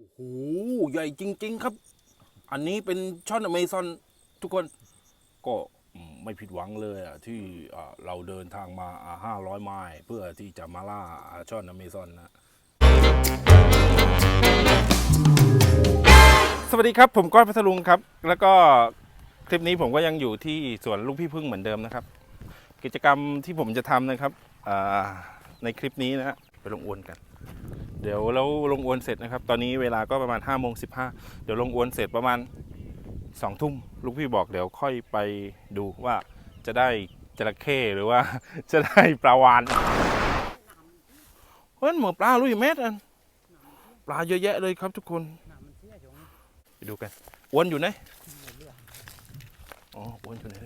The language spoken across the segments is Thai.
โอ้โหใหญ่จริง ๆ ครับ อันนี้เป็นช่อนอเมซอนทุกคนก็ไม่ผิดหวังเลยอะที่เราเดินทางมาห้าร้อยไมล์เพื่อที่จะมาล่าช่อนอเมซอนนะสวัสดีครับ ผมก้อยพัทลุงครับ แล้วก็คลิปนี้ผมก็ยังอยู่ที่สวนลูกพี่พึ่งเหมือนเดิมนะครับ กิจกรรมที่ผมจะทำนะครับในคลิปนี้นะไปลงอวนกัน เดี๋ยวเราลงอวนเสร็จนะครับ ตอนนี้เวลาก็ประมาณ5้าโมงสิเดี๋ยวลงอวนเสร็จประมาณ2องทุ่มลูกพี่บอกเดี๋ยวค่อยไปดูว่าจะได้จระเข้หรือว่าจะได้ปลาวานเฮ้ยเหมือนปลาลุยเม็ดอันปลาเยอะแยะเลยครับทุกคนไปดูกันอวนอยู่ไหนอ๋ออวนอยู่ไหน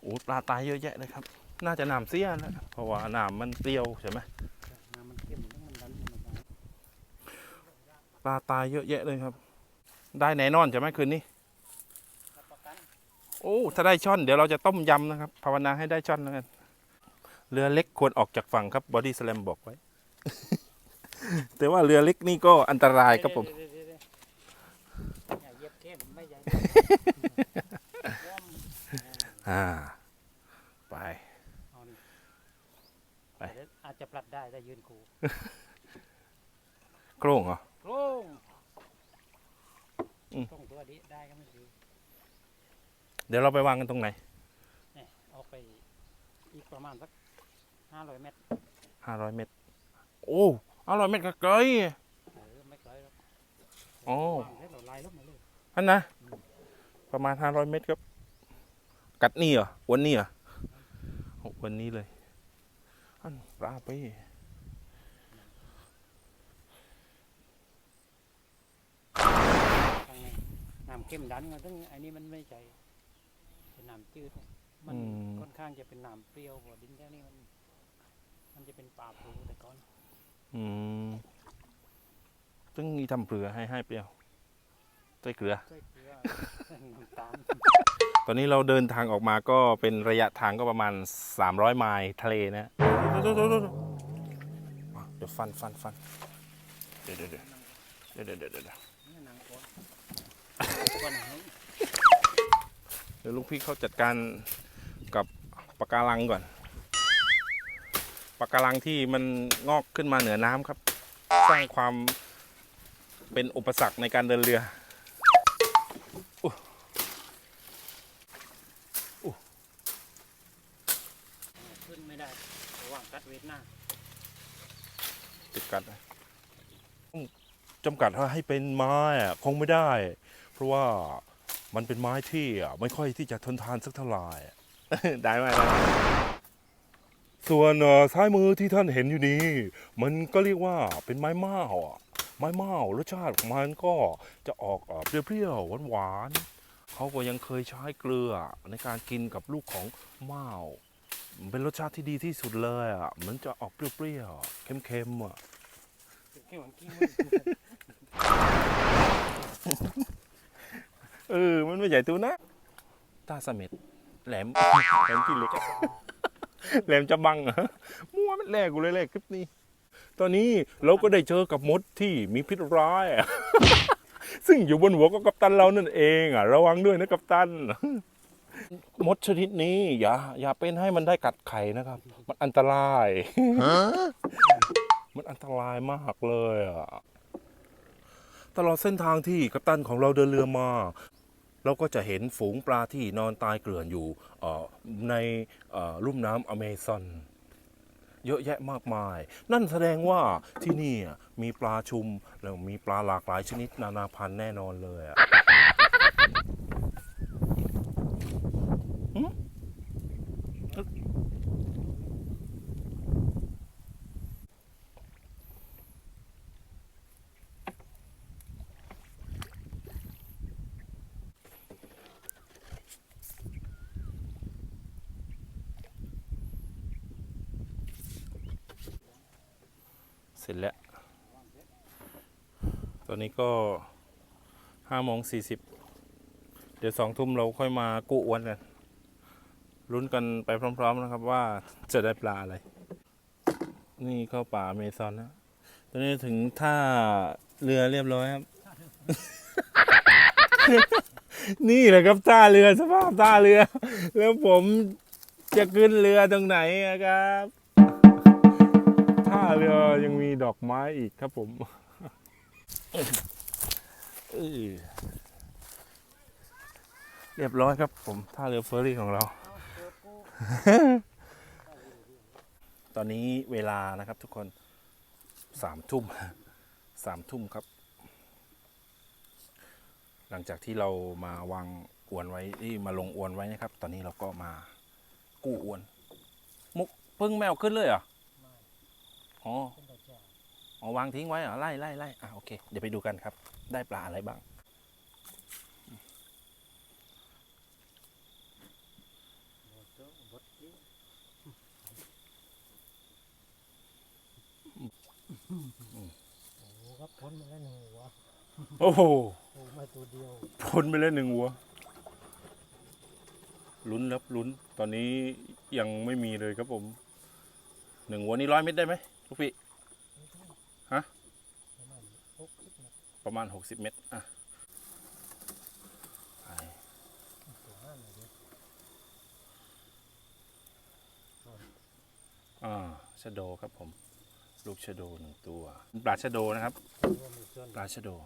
โอ้ปลาตายเยอะแยะเลยครับ น่าจะหน้ำเสียนะเพราะว่าหน้ำมันเปรี้ยวใช่ไหม น้ำมันเข้มมันดันมันดัน ปลาตายเยอะแยะเลยครับ ได้แน่นอนใช่ไหมคืนนี้รับประกันโอ้ ถ้าได้ช่อนเดี๋ยวเราจะต้มยำนะครับ ภาวนาให้ได้ช่อนแล้วกัน เรือเล็กควรออกจากฝั่งครับบอดี้สแลมบอกไว้ แต่ว่าเรือเล็กนี่ก็อันตรายครับผมเดี๋ยวเดี๋ยวเดี๋ยวอย่าเหยียบเข้มไม่ใหญ่อ่า ไปเอานี่ไปเดี๋ยวอาจจะปลัดได้ถ้ายืนคูโครงเหรอ โครงอืมตรงตัวนี้ได้ก็ไม่ดีเดี๋ยวเราไปวางกันตรงไหนเนี่ยออกไปอีกประมาณสักห้าร้อยเมตรห้าร้อยเมตร โอ้ห้าร้อยเมตรก็ไกล เออไม่ไกลหรอกอ๋อ วางให้เราไล่ลงมาเลยอันนะ ประมาณห้าร้อยเมตรครับ กัดนี่เหรอวันนี้เหรอโอ้วันนี้เลยอันปลาไป ข้างใน น้ำเข้มดันมาซึ่งอันนี้มันไม่ใช่เป็นน้ำจืด มันอืม ค่อนข้างจะเป็นน้ำเปรี้ยวกว่าดินแถวนี้มัน มันจะเป็นป่าพลูแต่ก่อนอืมซึ่งมีทำเปลือให้ให้เปรี้ยวใส่เกลือใส่เกลือ น้ำตาลตอนนี้เราเดินทางออกมาก็เป็นระยะทางก็ประมาณ 300 ไมล์ทะเลนะเดี๋ยวเดี๋ยวเดี๋ยวเดี๋ยวเดี๋ยวฟันฟันฟันเดี๋ยวเดี๋ยวเดี๋ยวเดี๋ยวเดี๋ยวเดี๋ยวเดี๋ยว นี่นางโคตก่อนหนึ่ง เดี๋ยวลูกพี่เขาจัดการกับปะการังก่อนปะการังที่มันงอกขึ้นมาเหนือน้ำครับ สร้างความเป็นอุปสรรคในการเดินเรือขึ้นไม่ได้ระหว่างกัดเวทหน้าจำกัดต้องจำกัดให้เป็นไม้คงไม่ได้ เพราะว่ามันเป็นไม้ที่อะไม่ค่อยที่จะทนทานสักเท่าไหร่ได้ไหมได้ไหมส่วนเอ่อซ้ายมือที่ท่านเห็นอยู่นี้ มันก็เรียกว่าเป็นไม้เม้าอะไม้เม้ารสชาติของมันก็จะออกเอ่อเปรี้ยวๆหวานๆเขาก็ยังเคยใช้เกลือในการกินกับลูกของเม้ามันเป็นรสชาติที่ดีที่สุดเลยอะมันจะออกเปรี้ยวๆเค็มๆอะ แค่หวังกิ้ง เออ มัน ไม่ใหญ่ตัวนะตาเสม็ดแหลมแหลมที่เล็กแหลมจะบังเหรอมั่วมันแรกกูเลยแรกคลิปนี้ ตอนนี้เราก็ได้เจอกับมดที่มีพิษร้ายอะซึ่งอยู่บนหัวก็กัปตันเรานั่นเองอะ ระวังด้วยนะกัปตัน มดชนิดนี้อย่าอย่าเป็นให้มันได้กัดไข่นะครับ มันอันตราย มันอันตรายมากเลยอะตลอดเส้นทางที่กัปตันของเราเดินเรือมา เราก็จะเห็นฝูงปลาที่นอนตายเกลื่อนอยู่ในลุ่มน้ำอเมซอนเยอะแยะมากมาย นั่นแสดงว่าที่นี่มีปลาชุมแล้วมีปลาหลากหลายชนิดนานาพันธุ์แน่นอนเลยอะ สร็จแล้ว ตอนนี้ก็ห้าโมงสี่สิบเดี๋ยวสองทุ่มเราค่อยมากู้อวนกันลุ้นกันไปพร้อม ๆ นะครับว่าจะได้ปลาอะไร นี่เข้าป่าเมซอนนะตอนนี้ถึงท่าเรือเรียบร้อยครับ นี่แหละครับท่าเรือสภาพท่าเรือ แล้วผมจะขึ้นเรือตรงไหนครับ ท่าเรือยังมีดอกไม้อีกครับผมเรียบร้อยครับผมท่าเรือเฟอร์รี่ของเรา ตอนนี้เวลานะครับทุกคนสามทุ่มสามทุ่มครับ หลังจากที่เรามาวางอวนไว้ที่มาลงอวนไว้นะครับ ตอนนี้เราก็มากู้อวน มุกพิ่งแมวขึ้นเลยเหร ออ๋ออ๋อวางทิ้งไว้เหรอไล่ไล่ไล่อะโอเค เดี๋ยวไปดูกันครับ ได้ปลาอะไรบ้าง โอ้ครับพ้นมาแล้วหนึ่งหัวโอ้โหโอ้มาตัวเดียวพ้นไปแล้วหนึ่งวัว ลุ้นครับลุ้น ตอนนี้ยังไม่มีเลยครับผม หนึ่งวัวนี่ร้อยเม็ดได้ไหมลูกพี่ ฮะ ประมาณหกสิบเมตร ประมาณหกสิบเม็ดอะไปตัวห้าหน่อยเดียวอ่าชะโดครับผม ลูกชะโดหนึ่งตัว ปลาชะโดนะครับ ปลาชะโด้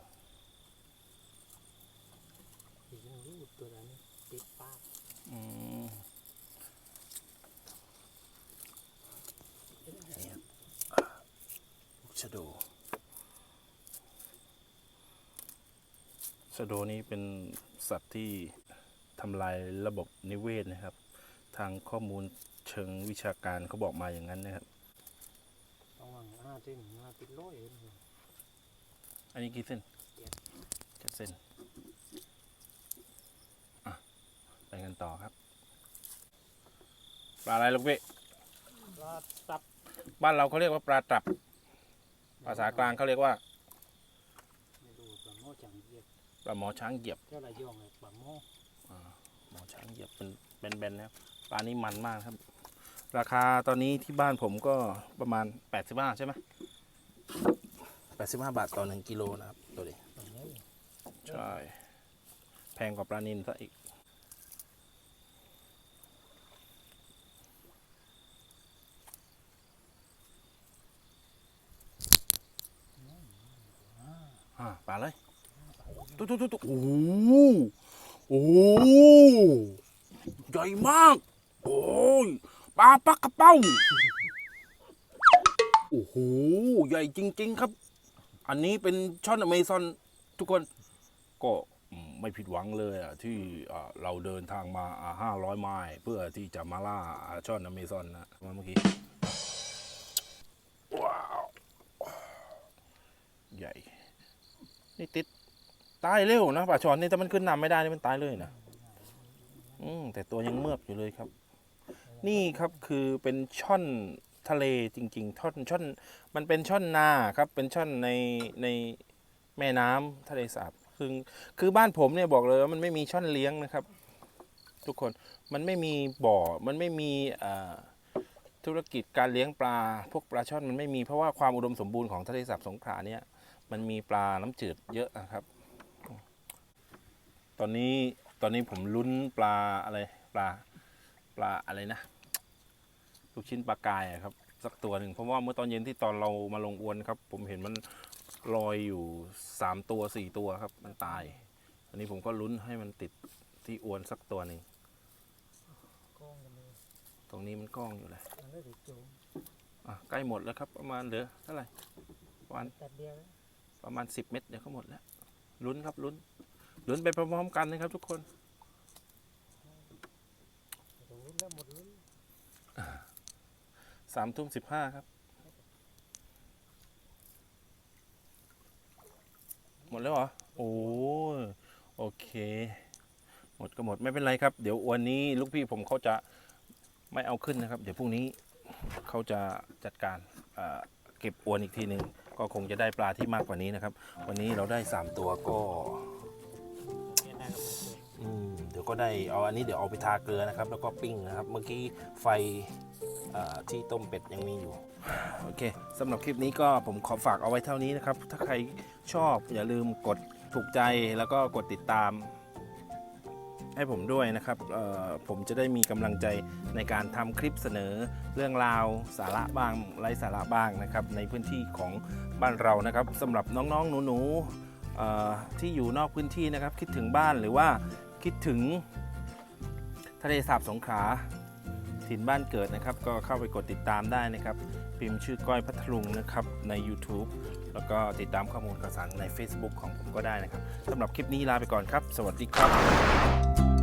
ลูกชะโด ชะโดนี้เป็นสัตว์ที่ทำลายระบบนิเวศนะครับ ทางข้อมูลเชิงวิชาการเขาบอกมาอย่างนั้นนะครับระวังห้าเส้นห้าติดร้อยเองอันนี้กี่เส้นเจ็ดเจ็ดเส้นอะไปกันต่อครับ ปลาอะไรลูกพี่ปลาตับ บ้านเราเขาเรียกว่าปลาตับ ภาษากลางเขาเรียกว่า ไม่รู้ปลาหม้อจังเหยียบ ปลาหมอช้างเหยียบเจ้าระยองเลยปลาหม้อหมอช้างเหยียบเป็นแบนๆนะครับปลานี้มันมากครับ ราคาตอนนี้ที่บ้านผมก็ประมาณ 85 ใช่ไหม85 บาทต่อ 1กิโลนะครับตัวนี้ปลาหม้อใช่แพงกว่าปลานินซะอีกอ่าปลาเลย ตุ๊ตุ๊ตุ๊ตุ๊โอ้โหโอ้โหใหญ่มาก โอ้ยปลาปักกระเป้าโอ้โหใหญ่จริง ๆ ครับ อันนี้เป็นช่อนอเมซอนทุกคนก็ไม่ผิดหวังเลยอะที่เราเดินทางมาห้าร้อยไมล์เพื่อที่จะมาล่าช่อนอเมซอนนะเมื่อกี้ว้าวใหญ่นี่ติด ตายเร็วนะปลาช่อนนี่ถ้ามันขึ้นนำไม่ได้นี่มันตายเลยนะอืมแต่ตัวยังเมือบอยู่เลยครับ นี่ครับคือเป็นช่อนทะเลจริงๆช่อนช่อน มันเป็นช่อนนาครับ เป็นช่อนในในแม่น้ำทะเลสาบคือคือบ้านผมเนี่ยบอกเลยว่ามันไม่มีช่อนเลี้ยงนะครับ ทุกคนมันไม่มีบ่อ มันไม่มีธุรกิจการเลี้ยงปลา พวกปลาช่อนมันไม่มีเพราะว่าความอุดมสมบูรณ์ของทะเลสาบสงขลาเนี่ยมันมีปลาน้ำจืดเยอะนะครับ ตอนนี้ตอนนี้ผมลุ้นปลาอะไรปลาปลาอะไรนะลูกชิ้นปลากายอะครับ สักตัวหนึ่งเพราะว่าเมื่อตอนเย็นที่ตอนเรามาลงอวนครับ ผมเห็นมันลอยอยู่สามตัวสี่ตัวครับ มันตายอันนี้ผมก็ลุ้นให้มันติดที่อวนสักตัวหนึ่งกล้องกันเลยตรงนี้มันกล้องอยู่เลยมันได้ติดโจมอะใกล้หมดแล้วครับ ประมาณเหลือเท่าไหร่ประมาณตัดเดียวแล้วประมาณสิบเม็ดเดี๋ยวก็หมดแล้วลุ้นครับลุ้น ลุ้นไปพร้อมๆกันนะครับ ทุกคนสามทุ่มสิบห้าครับ หมดแล้วเหรอ โอ้โอเค หมดก็หมดไม่เป็นไรครับ เดี๋ยววันนี้ลูกพี่ผมเขาจะไม่เอาขึ้นนะครับ เดี๋ยวพรุ่งนี้เขาจะจัดการเอ่อเก็บอวนอีกทีหนึ่งก็คงจะได้ปลาที่มากกว่านี้นะครับ วันนี้เราได้ 3 ตัวก็ อืมเดี๋ยวก็ได้เอาอันนี้เดี๋ยวเอาไปทาเกลือนะครับ แล้วก็ปิ้งนะครับ เมื่อกี้ไฟที่ต้มเป็ดยังมีอยู่ โอเคสำหรับคลิปนี้ก็ผมขอฝากเอาไว้เท่านี้นะครับ ถ้าใครชอบอย่าลืมกดถูกใจแล้วก็กดติดตาม ให้ผมด้วยนะครับผมจะได้มีกำลังใจในการทำคลิปเสนอเรื่องราวสาระบ้างไร้สาระบ้างนะครับ ในพื้นที่ของบ้านเรานะครับสำหรับน้องๆหนูๆที่อยู่นอกพื้นที่นะครับ คิดถึงบ้านหรือว่า คิดถึงทะเลสาบสงขลาถิ่นบ้านเกิดนะครับ ก็เข้าไปกดติดตามได้นะครับ พิมพ์ชื่อก้อยพัทลุงนะครับใน YouTube แล้วก็ติดตามข้อมูลข่าวสารใน Facebook ของผมก็ได้นะครับสำหรับคลิปนี้ลาไปก่อนครับ สวัสดีครับ